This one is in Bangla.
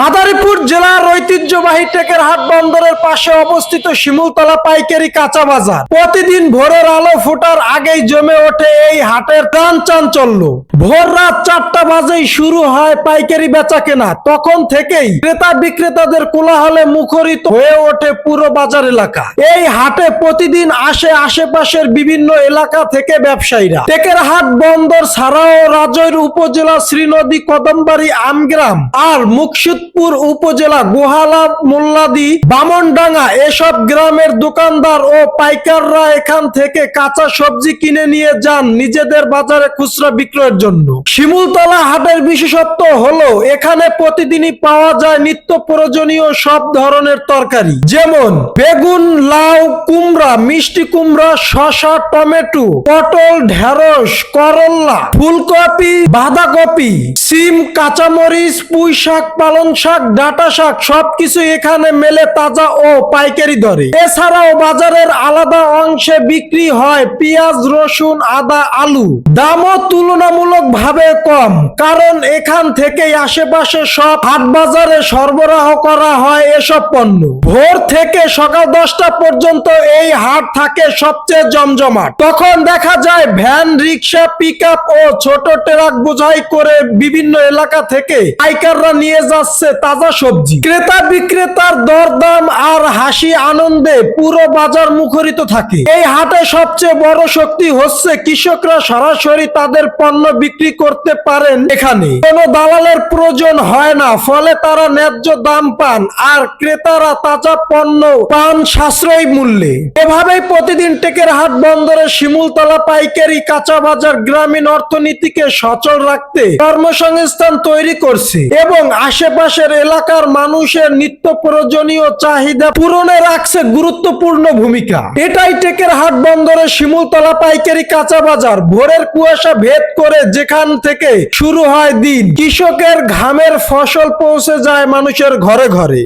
মাদারীপুর জেলার ঐতিহ্যবাহী টেকের হাট বন্দরের পাশে অবস্থিত শিমুলতলা পাইকারি কাঁচা বাজার। প্রতিদিন ভোরের আলো ফোটার আগেই জমে ওঠে এই হাটের প্রাণ চাঞ্চল্য। ভোর রাত চারটা বাজেই শুরু হয় পাইকারি বেচা কেনা তখন থেকেই ক্রেতা বিক্রেতাদের কোলাহলে মুখরিত হয়ে ওঠে পুরো বাজার এলাকা। এই হাটে প্রতিদিন আসে আশেপাশের বিভিন্ন এলাকা থেকে ব্যবসায়ীরা। টেকের হাট বন্দর ছাড়াও রাজৈর উপজেলা শ্রীনদী কদমবাড়ি আমগ্রাম আর মুকসুদপুর উপজেলা গোহালা, মোল্লাদি, বামনডাঙ্গা এসব গ্রামের দোকানদার ও পাইকাররা এখান থেকে কাঁচা সবজি কিনে নিয়ে যান নিজেদের বাজারে খুচরা বিক্রয়ের জন্য। শিমুলতলা হাটের বিশেষত্ব হলো, এখানে প্রতিদিনই পাওয়া যায় নিত্য প্রয়োজনীয় সব ধরনের তরকারি। যেমন বেগুন, লাউ, কুমড়া, মিষ্টি কুমড়া, শসা, টমেটো, পটল, ঢেঁড়স করল্লা ফুলকপি, বাঁধাকপি, সিম, কাঁচামরিচ পুঁই শাক পালং শাক, ডাটা শাক, সবকিছু এখানে মেলে তাজা ও পাইকারি দরে। এছাড়াও বাজারের আলাদা অংশে বিক্রি হয় পেঁয়াজ, রসুন, আদা, আলু। দামও তুলনামূলক ভাবে কম, কারণ এখান থেকেই আশেপাশে সব হাট বাজারে সরবরাহ করা হয় এসব পণ্য। ভোর থেকে সকাল দশটা পর্যন্ত এই হাট থাকে সবচেয়ে জমজমাট। তখন দেখা যায় ভ্যান, রিক্সা পিক ও ছোট ট্রাক বোঝাই করে বিভিন্ন এলাকা থেকে পাইকাররা নিয়ে যাচ্ছে তাজা সবজি। ক্রেতা বিক্রেতার দরদাম আর হাসি আনন্দে পুরো বাজার মুখরিত থাকে। এই হাটে সবচেয়ে বড় শক্তি হচ্ছে কৃষকরা সরাসরি তাদের পণ্য বিক্রি করতে পারেন এখানে। কোনো দালালের প্রয়োজন হয় না, ফলে তারা ন্যায্য দাম পান আর ক্রেতারা তাজা পণ্য পান সাশ্রয়ী মূল্যে। এভাবেই প্রতিদিন টেকের হাট বন্দরে শিমুলতলা পাইকারি কাঁচা বাজার গ্রামীণ অর্থনীতিকে সচল রাখতে কর্মসংস্থান তৈরি করছে এবং আশেপাশের এলাকার মানুষের নিত্য প্রয়োজনীয় চাহিদা পূরণে রাখছে গুরুত্বপূর্ণ ভূমিকা। এটাই টেকের হাট বন্দরের শিমুলতলা পাইকারি কাঁচা বাজার, ভোরের কুয়াশা ভেদ করে যেখান থেকে শুরু হয় দিন। কৃষকের ঘামের ফসল পৌঁছে যায় মানুষের ঘরে ঘরে।